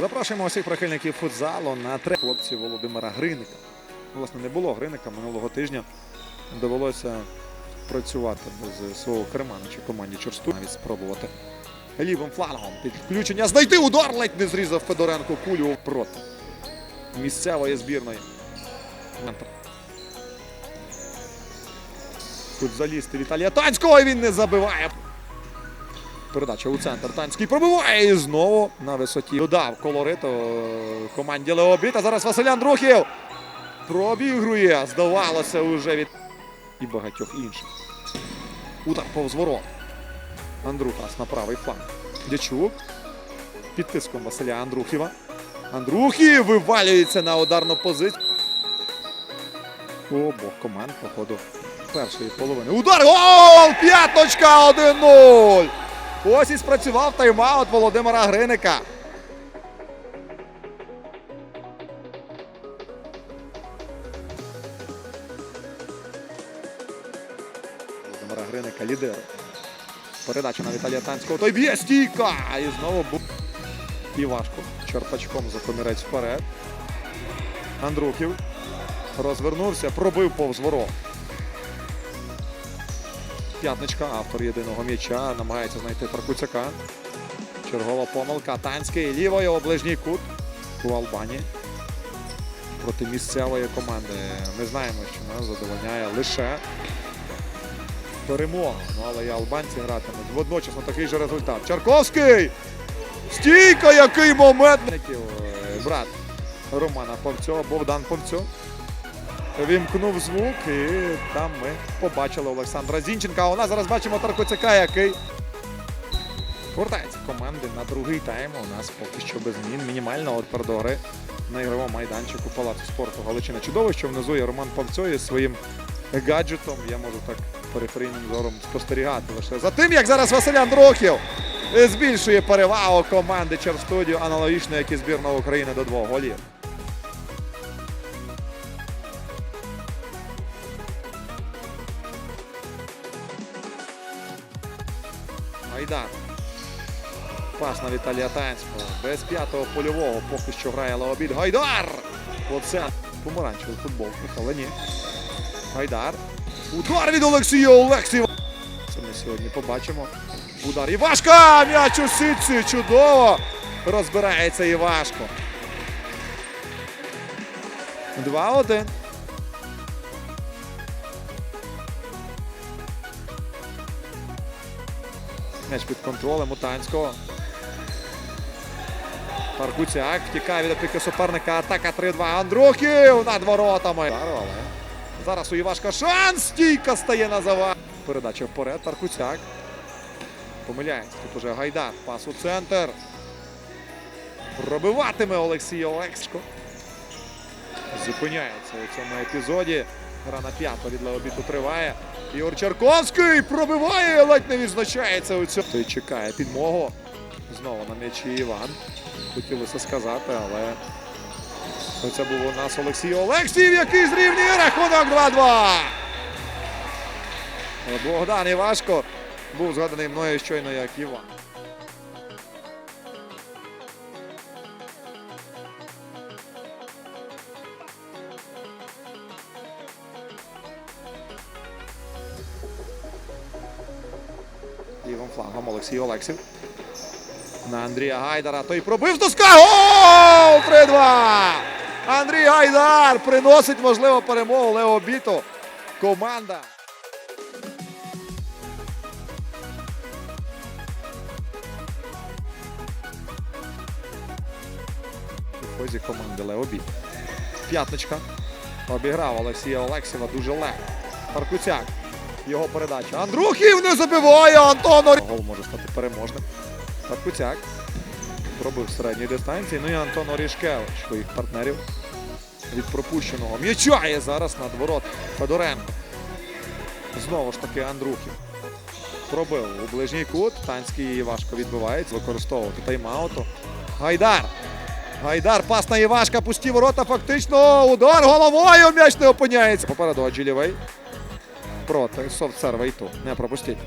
Запрошуємо усіх прихильників футзалу на три хлопці Володимира Гриника. Власне, не було Гриника минулого тижня. Довелося працювати без свого керманича команді Чорсту. Навіть спробувати лівим флангом підключення. Знайти удар ледь не зрізав Федоренко кулю проти місцевої збірної. Футзалісти Віталія Танського він не забиває. Передача у центр. Танський пробиває і знову на висоті. Додав колориту е, команді Леобіт. А зараз Василь Андрухів пробігрує. Здавалося уже від і багатьох інших. Удар повз ворот. Андрухас на правий фланг. Дячук. Під тиском Василя Андрухіва. Андрухів вивалюється на ударну позицію. Обох команд по ходу першої половини. Удар! Гол! П'яточка 1-0! Ось і спрацював тайм-аут Володимира Гриника. Володимира Гриника лідер. Передача на Віталія Танського. Той б'є стійка! І знову був і важко. Черпачком за комірець вперед. Андрухів розвернувся, пробив повз ворот. П'ятничка, автор єдиного м'яча, намагається знайти Паркуцяка. Чергова помилка. Танський лівою у ближній кут у Албані. Проти місцевої команди. Ми знаємо, що нас задовольняє лише перемога. Ну, але і албанці гратимуть. Водночас на такий же результат. Чарковський! Стійка, який момент! Е, Брат Романа Повцьова, Богдан Повцьов. Вімкнув звук, і там ми побачили Олександра Зінченка. А у нас зараз бачимо Таркоцяка, який повертається команди на другий тайм. У нас поки що без змін. Мінімально от перед гри на ігровому майданчику Палацу спорту Галичина. Чудово, що внизу є Роман Павцьо із своїм гаджетом. Я можу так периферійним зором спостерігати лише за тим, як зараз Василь Андрухів збільшує перевагу команди Черстудіо, аналогічно як і збірна України до двох голів. Майдан. Пас на Віталія Танського. Без п'ятого польового поки що грає Леобід. Гайдар! Оце помаранчевий футболку, але ні. Гайдар. Удар від Олексія Олексієва. Це ми сьогодні побачимо. Удар Івашка! М'яч у сітці! Чудово! Розбирається Івашко. 2-1. М'яч під контролем у Танського. Паркуцяк втікає від опіки суперника. Атака 3-2. Андрухів над воротами. Але зараз у Івашка шанс. Стійка стає на завал. Передача вперед. Паркуцяк. Помиляється. Тут уже Гайдар. Пас у центр. Пробиватиме Олексій Олекско. Зупиняється у цьому епізоді. Гра на п'яту від Леобіту триває. Ігор Чарковський пробиває, ледь не відзначається у цьому. Той чекає підмогу. Знову на м'ячі Іван. Хотілося сказати, але це був у нас Олексій Олексій, який зрівнює рахунок 2-2. Богдан Івашко був згаданий мною щойно як Іван. Флангом Олексій Олексів. На Андрія Гайдара. Той пробив доска. Гол! 3-2! Андрій Гайдар приносить можливо перемогу Лео Біто. Команда. У хозі команди Лео Біт. П'ятничка. Обіграв Олексія Олексєва дуже легко. Паркуцяк. Його передача. Андрухів не забиває Антон Орі... Гол може стати переможним. Паркуцяк. Пробив з середньої дистанції. Ну і Антон Орішкевич, своїх партнерів від пропущеного. М'яча є зараз над ворот Федоренко. Знову ж таки Андрухів. Пробив у ближній кут. Танський важко відбивається. Використовувати тайм-ауту. Гайдар. Гайдар, пас на Івашка, пусті ворота, фактично. Удар головою. М'яч не опиняється. Попереду Аджилівей. Проти. софт царвайту. тут. Не пропустіть.